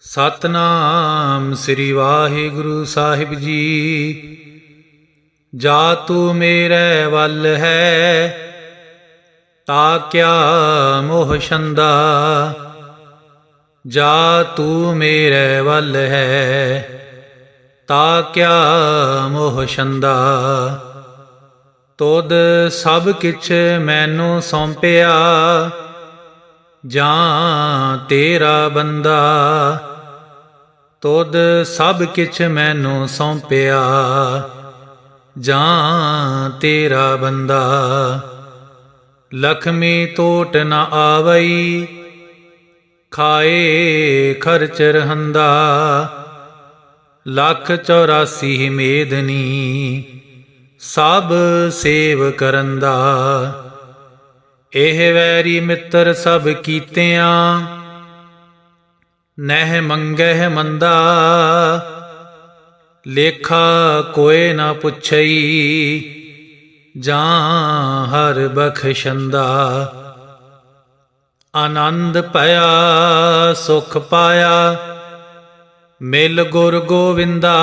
ਸਤਨਾਮ ਸ੍ਰੀ ਵਾਹਿਗੁਰੂ ਸਾਹਿਬ ਜੀ। ਜਾ ਤੂੰ ਮੇਰੇ ਵੱਲ ਹੈ, ਤਾ ਕਿਆ ਮੋਹ ਛੰਦਾ। ਜਾ ਤੂੰ ਮੇਰੇ ਵੱਲ ਹੈ, ਤਾ ਕਿਆ ਮੋਹ ਛੰਦਾ। ਤੋਦ ਸਭ ਕਿਛ ਮੈਨੂੰ ਸੌਂਪਿਆ। ਜਾਂ ਤੇਰਾ ਬੰਦਾ, ਤੁਧ ਸਭ ਕਿਛ ਮੈਨੂੰ ਸੌਂਪਿਆ। ਜਾਂ ਤੇਰਾ ਬੰਦਾ, ਲਖਮੀ ਟੋਟ ਨ ਆਵਈ, ਖਾਏ ਖਰਚ ਰਹੰਦਾ। ਲੱਖ 84 ਮੇਦਨੀ ਸਭ ਸੇਵ ਕਰੰਦਾ ਇਹ ਵੈਰੀ ਮਿੱਤਰ ਸਭ ਕੀਤਿਆਂ, ਨਹਿ ਮੰਗਹਿ ਮੰਦਾ, ਲੇਖਾ ਕੋਏ ਨਾ ਪੁੱਛਈ ਜਾਂ ਹਰ ਬਖਸ਼ੰਦਾ। ਆਨੰਦ ਭਇਆ, ਸੁਖ ਪਾਇਆ, ਮਿਲ ਗੁਰ ਗੋਵਿੰਦਾ।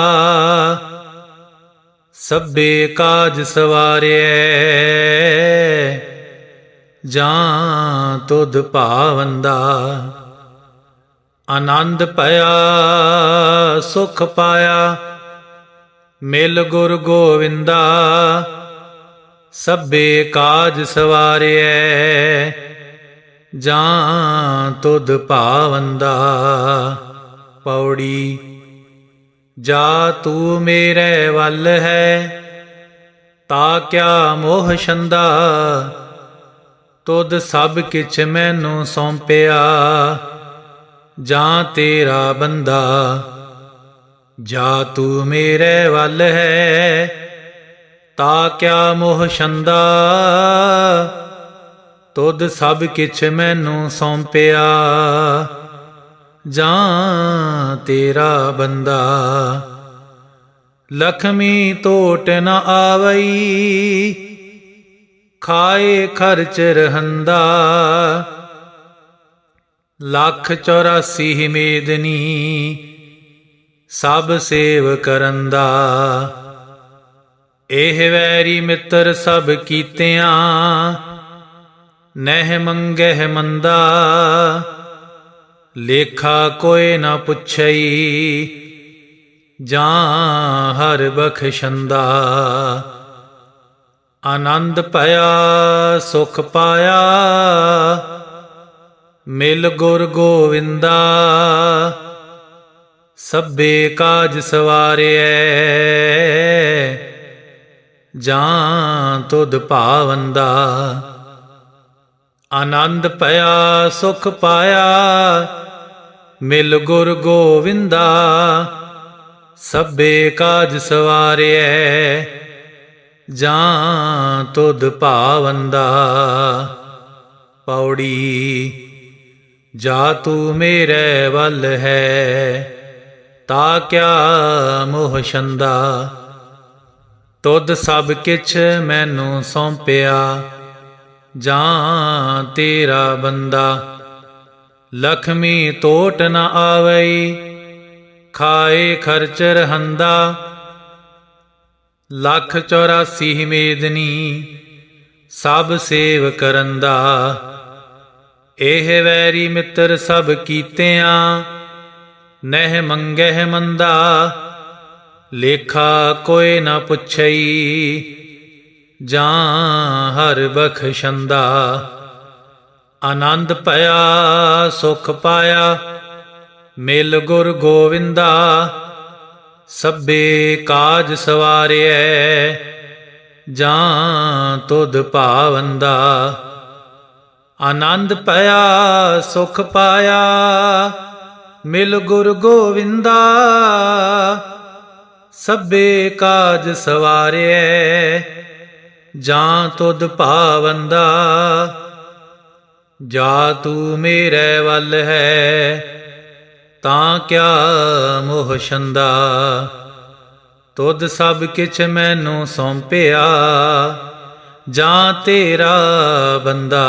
ਸਭੇ ਕਾਜ ਸਵਾਰਿਐ ਜਾਂ ਤੁਧ ਭਾਵੰਦਾ। ਆਨੰਦ ਭਇਆ, ਸੁਖ ਪਾਇਆ। ਮਿਲ ਗੁਰ ਗੋਵਿੰਦਾ, ਸਭੇ ਕਾਜ ਸਵਾਰਿਐ। ਜਾਂ ਤੁਧ ਭਾਵੰਦਾ, ਪੌੜੀ, ਜਾ ਤੂੰ ਮੇਰੇ ਵੱਲ ਹੈ। ਤਾ ਕਿਆ ਮੋਹ ਛੰਦਾ ਤੁਧ ਸਭ ਕਿਛ ਮੈਨੂੰ ਸੌਂਪਿਆ, ਜਾਂ ਤੇਰਾ ਬੰਦਾ। ਜਾ ਤੂੰ ਮੇਰੇ ਵੱਲ ਹੈ, ਤਾ ਕਿਆ ਮੋਹ ਛੰਦਾ। ਤੁਧ ਸਭ ਕਿਛ ਮੈਨੂੰ ਸੌਂਪਿਆ, ਜਾਂ ਤੇਰਾ ਬੰਦਾ। ਲਖਮੀ ਟੋਟ ਨ ਆਵਈ ਖਾਏ ਖਰਚ ਰਹੰਦਾ। ਲੱਖ 84 ਮੇਦਨੀ ਸਭ ਸੇਵ ਕਰੰਦਾ। ਇਹ ਵੈਰੀ ਮਿੱਤਰ ਸਭ ਕੀਤਿਆਂ, ਨਹਿ ਮੰਗਹਿ ਮੰਦਾ। ਲੇਖਾ ਕੋਏ ਨਾ ਪੁੱਛਈ, ਜਾਂ ਹਰ ਬਖਸ਼ੰਦਾ। ਆਨੰਦ ਭਇਆ, ਸੁਖ ਪਾਇਆ। ਮਿਲ ਗੁਰ ਗੋਵਿੰਦਾ, ਸਭੇ ਕਾਜ ਸਵਾਰਿਐ। ਜਾਂ ਤੁਧ ਭਾਵੰਦਾ ਆਨੰਦ ਭਇਆ, ਸੁਖ ਪਾਇਆ। ਮਿਲ ਗੁਰ ਗੋਵਿੰਦਾ, ਸਭੇ ਕਾਜ ਸਵਾਰਿਐ। ਜਾਂ ਤੁਧ ਭਾਵੰਦਾ ਪੌੜੀ, ਜਾ ਤੂੰ ਮੇਰੇ ਵੱਲ ਹੈ, ਤਾ ਕਿਆ ਮੋਹ ਛੰਦਾ। ਤੁਧ ਸਭ ਕਿਛ ਮੈਨੂੰ ਸੌਂਪਿਆ, ਜਾਂ ਤੇਰਾ ਬੰਦਾ। ਲਖਮੀ ਤੋਟ ਨ ਆਵਈ, ਖਾਏ ਖਰਚ ਰਹੰਦਾ ਲੱਖ 84 ਮੇਦਨੀ ਸਭ ਸੇਵ ਕਰੰਦਾ ਇਹ ਵੈਰੀ ਮਿੱਤਰ ਸਭ ਕੀਤਿਆਂ, ਨਹਿ ਮੰਗਹਿ ਮੰਦਾ। ਲੇਖਾ ਕੋਈ ਨਾ ਪੁੱਛਈ ਜਾਂ ਹਰ ਬਖਸ਼ੰਦਾ। ਆਨੰਦ ਭਇਆ, ਸੁਖ ਪਾਇਆ, ਮਿਲ ਗੁਰ ਗੋਵਿੰਦਾ। ਸਭੇ ਕਾਜ ਸਵਾਰਿਐ, ਜਾਂ ਤੁਧ ਭਾਵੰਦਾ ਆਨੰਦ ਭਇਆ, ਸੁਖ ਪਾਇਆ। ਮਿਲ ਗੁਰ ਗੋਵਿੰਦਾ, ਸਭੇ ਕਾਜ ਸਵਾਰਿਐ, ਜਾਂ ਤੁਧ ਭਾਵੰਦਾ ਜਾ ਤੂੰ ਮੇਰੇ ਵੱਲ ਹੈ ਤਾਂ ਕਿਆ ਮੋਹ ਛੰਦਾ? ਤੁਧ ਸਭ ਕਿਛ ਮੈਨੂੰ ਸੌਂਪਿਆ, ਜਾਂ ਤੇਰਾ ਬੰਦਾ?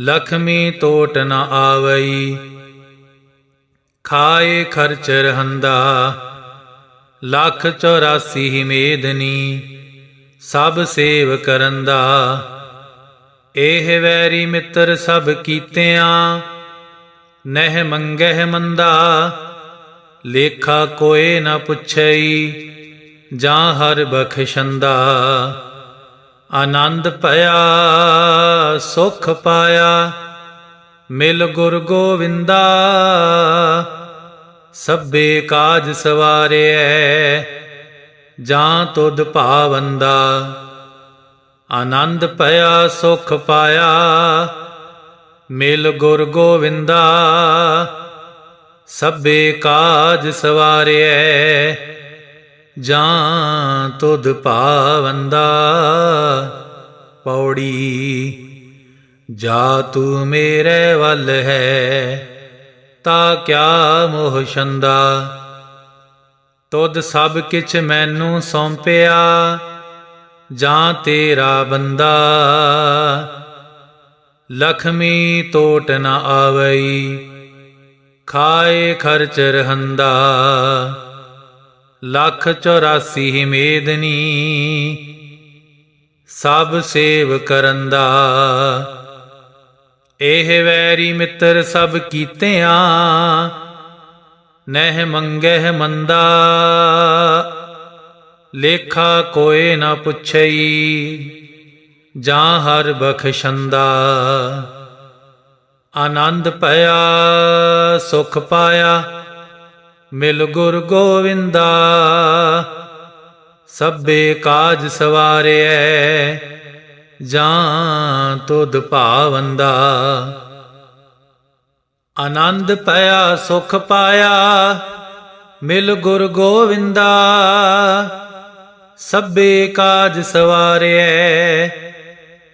ਲਖਮੀ ਟੋਟ ਨ ਆਵਈ, ਖਾਏ ਖਰਚ ਰਹੰਦਾ। ਲੱਖ 84 ਮੇਦਨੀ ਸਭ ਸੇਵ ਕਰਨ ਦਾ। ਇਹ ਵੈਰੀ ਮਿੱਤਰ ਸਭ ਕੀਤਿਆਂ ਨਹਿ ਮੰਗਹਿ ਮੰਦਾ, ਲੇਖਾ ਕੋਏ ਨਾ ਪੁੱਛਈ, ਜਾਂ ਹਰ ਬਖਸ਼ੰਦਾ। ਆਨੰਦ ਭਇਆ, ਸੁਖ ਪਾਇਆ, ਮਿਲ ਗੁਰ ਗੋਵਿੰਦਾ। ਸਭੇ ਕਾਜ ਸਵਾਰਿਐ ਜਾਂ ਤੁਧ ਭਾਵੰਦਾ। ਆਨੰਦ ਭਇਆ, ਸੁਖ ਪਾਇਆ ਮਿਲ ਗੁਰ ਗੋਵਿੰਦਾ, ਸਭੇ ਕਾਜ ਸਵਾਰਿਐ, ਜਾਂ ਤੁਧ ਭਾਵੰਦਾ ਪੌੜੀ, ਜਾ ਤੂੰ ਮੇਰੇ ਵੱਲ ਹੈ, ਤਾ ਕਿਆ ਮੋਹ ਛੰਦਾ। ਤੁਧ ਸਭ ਕਿਛ ਮੈਨੂੰ ਸੌਂਪਿਆ, ਜਾਂ ਤੇਰਾ ਬੰਦਾ। ਲਖਮੀ ਤੋਟ ਨ ਆਵਈ। ਖਾਏ ਖਰਚ ਰਹੰਦਾ। ਲੱਖ 84 ਮੇਦਨੀ। ਸਭ ਸੇਵ ਕਰੰਦਾ। ਇਹ ਵੈਰੀ ਮਿੱਤਰ ਸਭ ਕੀਤਿਆਂ। ਨਹਿ ਮੰਗਹਿ ਮੰਦਾ। ਲੇਖਾ ਕੋਏ ਨਾ ਪੁੱਛਈ। ਜਾਂ ਹਰ ਬਖਸ਼ੰਦਾ। ਆਨੰਦ ਭਇਆ, ਸੁਖ ਪਾਇਆ, ਮਿਲ ਗੁਰ ਗੋਵਿੰਦਾ। ਸਭੇ ਕਾਜ ਸਵਾਰਿਐ ਜਾਂ ਤੁਧ ਭਾਵੰਦਾ। ਆਨੰਦ ਭਇਆ, ਸੁਖ ਪਾਇਆ, ਮਿਲ ਗੁਰ ਗੋਵਿੰਦਾ। ਸਭੇ ਕਾਜ ਸਵਾਰਿਐ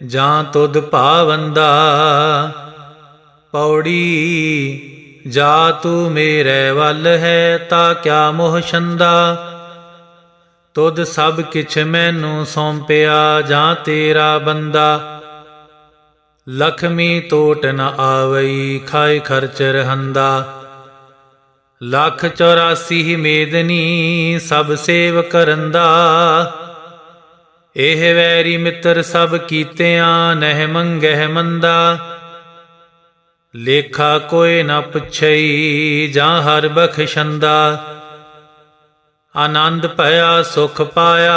ਜਾਂ ਤੁਧ ਭਾਵੰਦਾ ਪੌੜੀ, ਜਾ ਤੂੰ ਮੇਰੇ ਵੱਲ ਹੈ ਤਾਂ ਕਿਆ ਮੋਹ ਛੰਦਾ। ਤੁਧ ਸਭ ਕਿਛ ਮੈਨੂੰ ਸੌਂਪਿਆ ਜਾਂ ਤੇਰਾ ਬੰਦਾ। ਲਖਮੀ ਟੋਟ ਨ ਆਵਈ, ਖਾਏ ਖਰਚ ਰਹੰਦਾ। ਲੱਖ 84 ਹੀ ਮੇਦਨੀ ਸਭ ਸੇਵ ਕਰੰਦਾ ਇਹ ਵੈਰੀ ਮਿੱਤਰ ਸਭ ਕੀਤਿਆਂ ਨਹਿ ਮੰਗਹਿ ਮੰਦਾ। ਲੇਖਾ ਕੋਏ ਨਾ ਪੁੱਛਈ ਜਾਂ ਹਰ ਬਖਸ਼ੰਦਾ। ਆਨੰਦ ਭਇਆ ਸੁਖ ਪਾਇਆ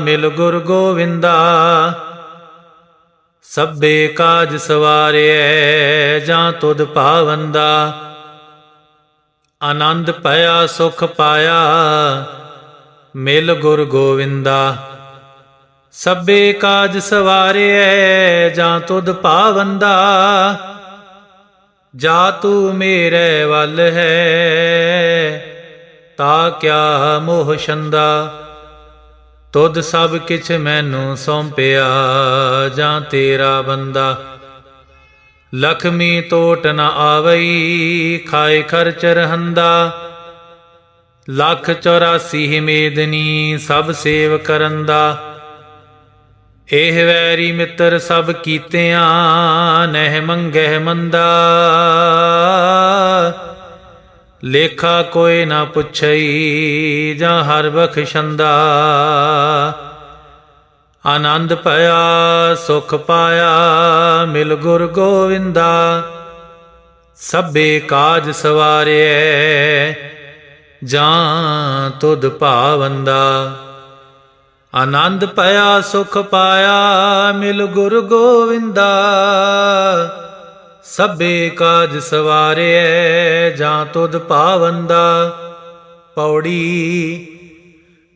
ਮਿਲ ਗੁਰ ਗੋਵਿੰਦਾ। ਸਭੇ ਕਾਜ ਸਵਾਰਿਐ ਜਾਂ ਤੁਧ ਭਾਵੰਦਾ ਆਨੰਦ ਭਇਆ ਸੁਖ ਪਾਇਆ ਮਿਲ ਗੁਰ ਗੋਵਿੰਦਾ। ਸਭੇ ਕਾਜ ਸਵਾਰਿਐ ਜਾਂ ਤੁਧ ਭਾਵੰਦਾ ਜਾ ਤੂੰ ਮੇਰੇ ਵੱਲ ਹੈ, ਤਾ ਕਿਆ ਮੋਹ ਛੰਦਾ। ਤੁਧ ਸਭ ਕਿਛ ਮੈਨੂੰ ਸੌਂਪਿਆ, ਜਾਂ ਤੇਰਾ ਬੰਦਾ। ਲਖਮੀ ਟੋਟ ਨ ਆਵਈ, ਖਾਏ ਖਰਚ ਰਹੰਦਾ। ਲੱਖ 84 ਹੀ ਮੇਦਨੀ ਸਭ ਸੇਵ ਕਰੰਦਾ ਇਹ ਵੈਰੀ ਮਿੱਤਰ ਸਭ ਕੀਤਿਆਂ, ਨਹਿ ਮੰਗਹਿ ਮੰਦਾ। ਲੇਖਾ ਕੋਈ ਨਾ ਪੁੱਛਈ ਜਾਂ ਹਰ ਬਖਸ਼ੰਦਾ ਆਨੰਦ ਭਇਆ, ਸੁਖ ਪਾਇਆ, ਮਿਲ ਗੁਰ ਗੋਵਿੰਦਾ। ਸਭੇ ਕਾਜ ਸਵਾਰਿਐ, ਜਾਂ ਤੁਧ ਭਾਵੰਦਾ। ਆਨੰਦ ਪਾਇਆ, ਸੁਖ ਪਾਇਆ, ਮਿਲ ਗੁਰ ਗੋਵਿੰਦਾ। ਸਭੇ ਕਾਜ ਸਵਾਰਿਐ, ਜਾਂ ਤੁਧ ਪਾਵੰਦਾ। ਪੌੜੀ,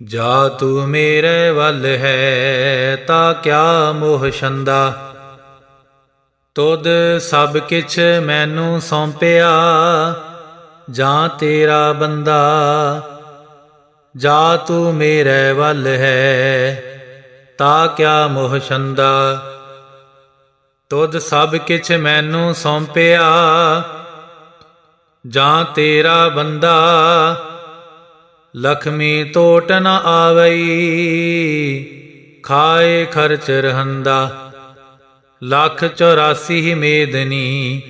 ਜਾ ਤੂੰ ਮੇਰੇ ਵੱਲ ਹੈ, ਤਾਂ ਕਿਆ ਮੋਹ ਛੰਦਾ। ਤੁਧ ਸਭ ਕਿਛ ਮੈਨੂੰ ਸੌਂਪਿਆ, ਜਾਂ ਤੇਰਾ ਬੰਦਾ। ਜਾ ਤੂੰ ਮੇਰੇ ਵੱਲ ਹੈ, ਤਾ ਕਿਆ ਮੋਹ ਛੰਦਾ? ਤੁਧ ਸਭ ਕਿਛ ਮੈਨੂੰ ਸੌਂਪਿਆ, ਜਾਂ ਤੇਰਾ ਬੰਦਾ? ਲਖਮੀ ਟੋਟ ਨ ਆਵਈ, ਖਾਏ ਖਰਚ ਰਹੰਦਾ। ਲੱਖ 84 ਮੇਦਨੀ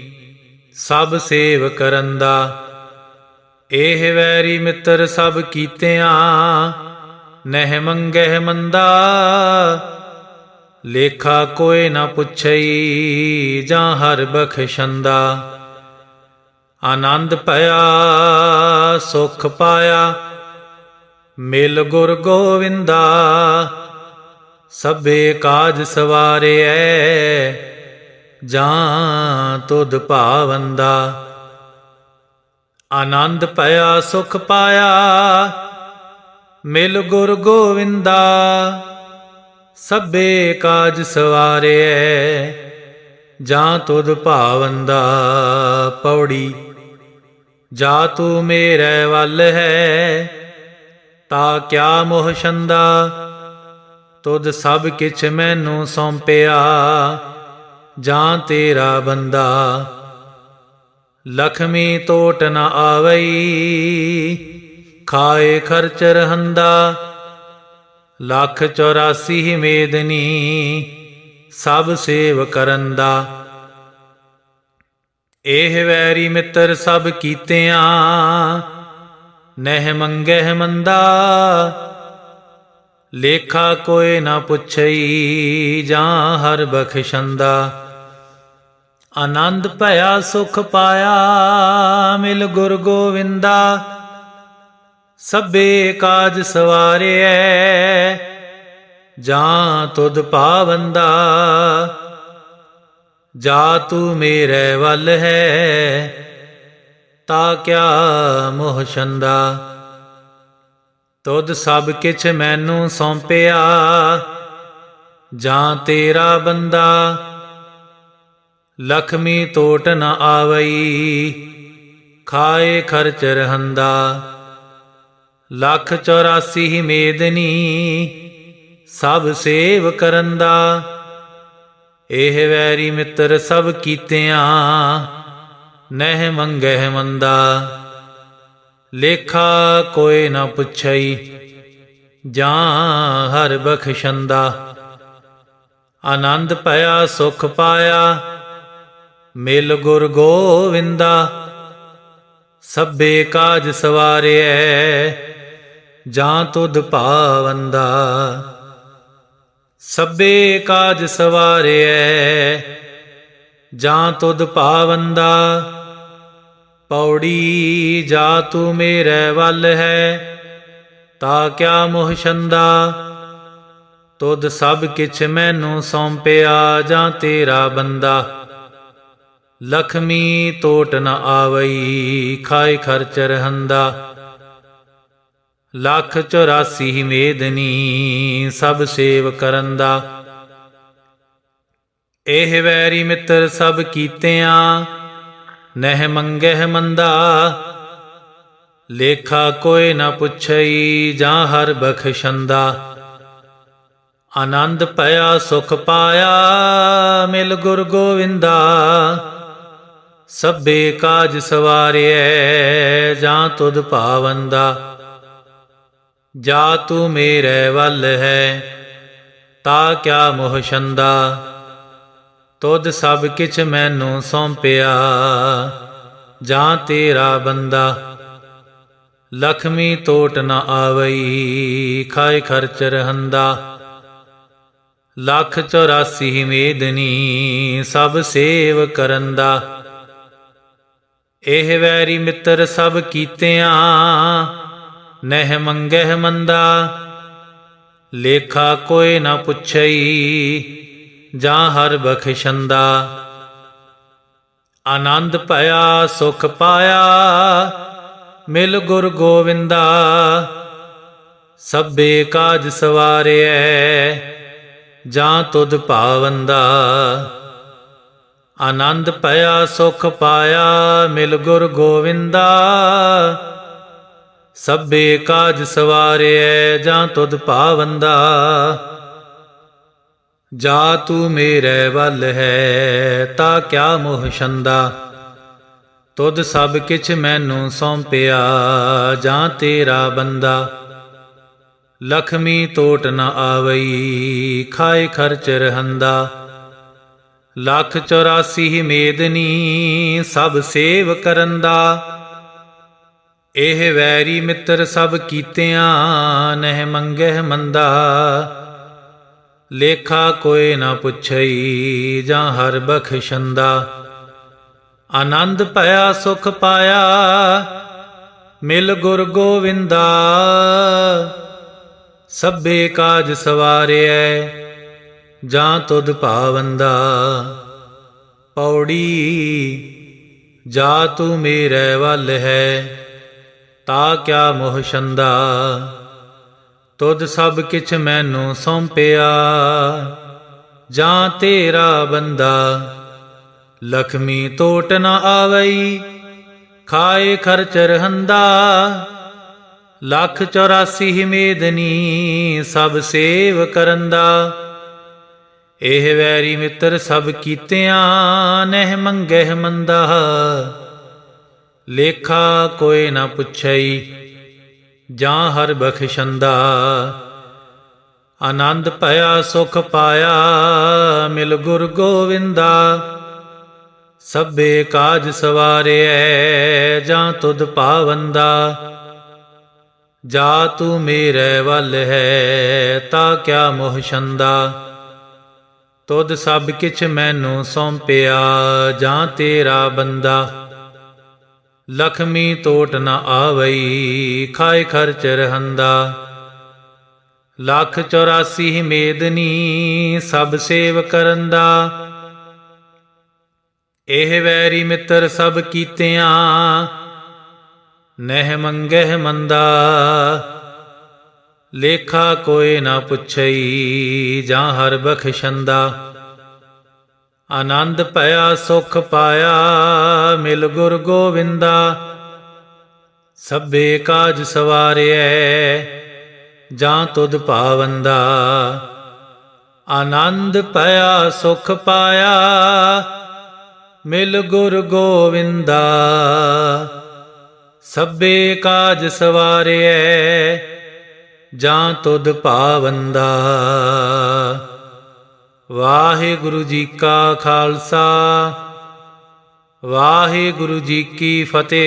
ਸਭ ਸੇਵ ਕਰੰਦਾ। ਇਹ ਵੈਰੀ ਮਿੱਤਰ ਸਭ ਕੀਤਿਆਂ, ਨਹਿ ਮੰਗਹਿ ਮੰਦਾ, ਲੇਖਾ ਕੋਏ ਨਾ ਪੁੱਛਈ ਜਾਂ ਹਰ ਬਖਸ਼ੰਦਾ। ਆਨੰਦ ਭਇਆ, ਸੁਖ ਪਾਇਆ, ਮਿਲ ਗੁਰ ਗੋਵਿੰਦਾ, ਸਭੇ ਕਾਜ ਸਵਾਰਿਐ ਜਾਂ ਤੁਧ ਭਾਵੰਦਾ। ਆਨੰਦ ਭਇਆ, ਸੁਖ ਪਾਇਆ। ਮਿਲ ਗੁਰ ਗੋਵਿੰਦਾ, ਸਭੇ ਕਾਜ ਸਵਾਰਿਐ ਜਾਂ ਤੁਧ ਭਾਵੰਦਾ ਪੌੜੀ, ਜਾ ਤੂੰ ਮੇਰੇ ਵੱਲ ਹੈ। ਤਾ ਕਿਆ ਮੋਹ ਛੰਦਾ, ਤੁਧ ਸਭ ਕਿਛ ਮੈਨੂੰ ਸੌਂਪਿਆ। ਜਾਂ ਤੇਰਾ ਬੰਦਾ ਲਖਮੀ ਟੋਟ ਨ ਆਵਈ, ਖਾਏ ਖਰਚ ਰਹੰਦਾ। ਲੱਖ 84 ਮੇਦਨੀ, ਸਭ ਸੇਵ ਕਰਨ ਦਾ ਇਹ ਵੈਰੀ ਮਿੱਤਰ ਸਭ ਕੀਤਿਆਂ, ਨਹਿ ਮੰਗਹਿ ਮੰਦਾ। ਲੇਖਾ ਕੋਏ ਨਾ ਪੁੱਛਈ, ਜਾਂ ਹਰ ਬਖਸ਼ੰਦਾ। ਆਨੰਦ ਭਇਆ, ਸੁਖ ਪਾਇਆ, ਮਿਲ ਗੁਰ ਗੋਵਿੰਦਾ। ਸਭੇ ਕਾਜ ਸਵਾਰਿਐ, ਜਾਂ ਤੁਧ ਪਾਵੰਦਾ। ਜਾ ਤੂੰ ਮੇਰੇ ਵੱਲ ਹੈ, ਤਾ ਕਿਆ ਮੋਹ ਛੰਦਾ। ਤੁਧ ਸਭ ਕਿਛ ਮੈਨੂੰ ਸੌਂਪਿਆ, ਜਾਂ ਤੇਰਾ ਬੰਦਾ। ਲਖਮੀ ਟੋਟ ਨ ਆਵਈ, ਖਾਏ ਖਰਚ ਰਹੰਦਾ। ਲੱਖ 84 ਮੇਦਨੀ, ਸਭ ਸੇਵ ਕਰੰਦਾ। ਇਹ ਵੈਰੀ ਮਿੱਤਰ ਸਭ ਕੀਤਿਆਂ, ਨਹਿ ਮੰਗਹਿ ਮੰਦਾ। ਲੇਖਾ ਕੋਈ ਨਾ ਪੁੱਛਈ, ਜਾਂ ਹਰ ਬਖਸ਼ੰਦਾ। ਆਨੰਦ ਭਇਆ ਸੁਖ ਪਾਇਆ ਮਿਲ ਗੁਰ ਗੋਵਿੰਦਾ, ਸਭੇ ਕਾਜ ਸਵਾਰਿਐ, ਜਾਂ ਤੁਧ ਭਾਵੰਦਾ ਸਭੇ ਕਾਜ ਸਵਾਰਿਐ, ਜਾਂ ਤੁਧ ਭਾਵੰਦਾ ਪੌੜੀ ਜਾ ਤੂੰ ਮੇਰੇ ਵੱਲ ਹੈ, ਤਾ ਕਿਆ ਮੋਹ ਛੰਦਾ? ਤੁਧ ਸਭ ਕਿਛ ਮੈਨੂੰ ਸੌਂਪਿਆ ਜਾਂ ਤੇਰਾ ਬੰਦਾ। ਲਖਮੀ ਟੋਟ ਨ ਆਵਈ ਖਾਏ ਖਰਚ ਰਹੰਦਾ। ਲੱਖ 84 ਮੇਦਨੀ ਸਭ ਸੇਵ ਕਰਨ ਦਾ ਇਹ ਵੈਰੀ ਮਿੱਤਰ ਸਭ ਕੀਤਿਆਂ, ਨਹਿ ਮੰਗਹਿ ਮੰਦਾ। ਲੇਖਾ ਕੋਈ ਨਾ ਪੁੱਛਈ, ਜਾਂ ਹਰ ਬਖਸ਼ੰਦਾ। ਆਨੰਦ ਪਿਆ ਸੁਖ ਪਾਇਆ, ਮਿਲ ਗੁਰ ਗੋਵਿੰਦਾ। ਸਭੇ ਕਾਜ ਸਵਾਰਿਐ, ਜਾਂ ਤੁਧ ਭਾਵੰਦਾ ਜਾ ਤੂੰ ਮੇਰੇ ਵੱਲ ਹੈ, ਤਾ ਕਿਆ ਮੋਹ ਛੰਦਾ। ਤੁਧ ਸਭ ਕਿਛ ਮੈਨੂੰ ਸੌਂਪਿਆ, ਜਾਂ ਤੇਰਾ ਬੰਦਾ। ਲਖਮੀ ਟੋਟ ਨ ਆਵਈ, ਖਾਏ ਖਰਚ ਰਹੰਦਾ। ਲੱਖ 84 ਮੇਦਨੀ ਸਭ ਸੇਵ ਕਰੰਦਾ ਇਹ ਵੈਰੀ ਮਿੱਤਰ ਸਭ ਕੀਤਿਆਂ, ਨਹਿ ਮੰਗਹਿ ਮੰਦਾ। ਲੇਖਾ ਕੋਈ ਨਾ ਪੁੱਛਈ, ਜਾਂ ਹਰ ਬਖਸ਼ੰਦਾ। ਆਨੰਦ ਭਇਆ, ਸੁਖ ਪਾਇਆ, ਮਿਲ ਗੁਰ ਗੋਵਿੰਦਾ। ਸਭੇ ਕਾਜ ਸਵਾਰਿਐ ਜਾਂ ਤੁਧ ਭਾਵੰਦਾ। ਆਨੰਦ ਭਇਆ, ਸੁਖ ਪਾਇਆ, ਮਿਲ ਗੁਰ ਗੋਵਿੰਦਾ। ਸਭੇ ਕਾਜ ਸਵਾਰਿਐ, ਜਾਂ ਤੁਧ ਭਾਵੰਦਾ ਜਾ ਤੂੰ ਮੇਰੇ ਵੱਲ ਹੈ, ਤਾ ਕਿਆ ਮੋਹ ਛੰਦਾ। ਤੁਧ ਸਭ ਕਿਛ ਮੈਨੂੰ ਸੌਂਪਿਆ, ਜਾਂ ਤੇਰਾ ਬੰਦਾ। ਲਖਮੀ ਟੋਟ ਨ ਆਵਈ, ਖਾਏ ਖਰਚ ਰਹੰਦਾ। ਲੱਖ 84 ਮੇਦਨੀ ਸਭ ਸੇਵ ਕਰਨ ਦਾ। ਇਹ ਵੈਰੀ ਮਿੱਤਰ ਸਭ ਕੀਤਿਆਂ ਨਹਿ ਮੰਗਹਿ ਮੰਦਾ। ਲੇਖਾ ਕੋਈ ਨਾ ਪੁੱਛਈ ਜਾਂ ਹਰ ਬਖਸ਼ੰਦਾ। ਆਨੰਦ ਭਇਆ ਸੁਖ ਪਾਇਆ, ਮਿਲ ਗੁਰ ਗੋਵਿੰਦਾ। ਸਭੇ ਕਾਜ ਸਵਾਰਿਐ ਜਾਂ ਤੁਧ ਭਾਵੰਦਾ ਪੌੜੀ, ਜਾ ਤੂੰ ਮੇਰੇ ਵੱਲ ਹੈ, ਤਾ ਕਿਆ ਮੋਹ ਛੰਦਾ। ਤੁਧ ਸਭ ਕਿਛ ਮੈਨੂੰ ਸੌਂਪਿਆ, ਜਾਂ ਤੇਰਾ ਬੰਦਾ। ਲਖਮੀ ਟੋਟ ਨਾ ਆਵਈ, ਖਾਏ ਖਰਚ ਰਹੰਦਾ। ਲੱਖ 84 ਮੇਦਨੀ ਸਭ ਸੇਵ ਕਰੰਦਾ ਇਹ ਵੈਰੀ ਮਿੱਤਰ ਸਭ ਕੀਤਿਆਂ ਨਹਿ ਮੰਗਹਿ ਮੰਦਾ। ਲੇਖਾ ਕੋਈ ਨਾ ਪੁੱਛਈ, ਜਾਂ ਹਰ ਬਖਸ਼ੰਦਾ। ਆਨੰਦ ਭਇਆ, ਸੁਖ ਪਾਇਆ, ਮਿਲ ਗੁਰ ਗੋਵਿੰਦਾ। ਸਭੇ ਕਾਜ ਸਵਾਰਿਐ, ਜਾਂ ਤੁਧ ਪਾਵੰਦਾ। ਜਾ ਤੂੰ ਮੇਰੇ ਵੱਲ ਹੈ, ਤਾ ਕਿਆ ਮੋਹ ਛੰਦਾ। ਤੁਧ ਸਭ ਕਿਛ ਮੈਨੂੰ ਸੌਂਪਿਆ, ਜਾਂ ਤੇਰਾ ਬੰਦਾ। ਲਖਮੀ ਟੋਟ ਨ ਆਵਈ, ਖਾਏ ਖਰਚ ਰਹੰਦਾ। ਲੱਖ 84 ਮੇਦਨੀ ਸਭ ਸੇਵ ਕਰੰਦਾ। ਇਹ ਵੈਰੀ ਮਿੱਤਰ ਸਭ ਕੀਤਿਆਂ, ਨਹਿ ਮੰਗਹਿ ਮੰਦਾ। ਲੇਖਾ ਕੋਏ ਨਾ ਪੁੱਛਈ, ਜਾਂ ਹਰ ਬਖਸ਼ੰਦਾ। ਆਨੰਦ ਭਇਆ, ਸੁਖ ਪਾਇਆ, ਮਿਲ ਗੁਰ ਗੋਵਿੰਦਾ। ਸਭੇ ਕਾਜ ਸਵਾਰਿਐ, ਜਾਂ ਤੁਧ ਭਾਵੰਦਾ ਆਨੰਦ ਭਇਆ, ਸੁਖ ਪਾਇਆ, ਮਿਲ ਗੁਰ ਗੋਵਿੰਦਾ। ਸਭੇ ਕਾਜ ਸਵਾਰਿਐ ਜਾਂ ਤੁਧ ਭਾਵੰਦਾ ਵਾਹਿਗੁਰੂ ਜੀ ਕਾ ਖਾਲਸਾ ਵਾਹਿਗੁਰੂ ਜੀ ਕੀ ਫਤਿਹ।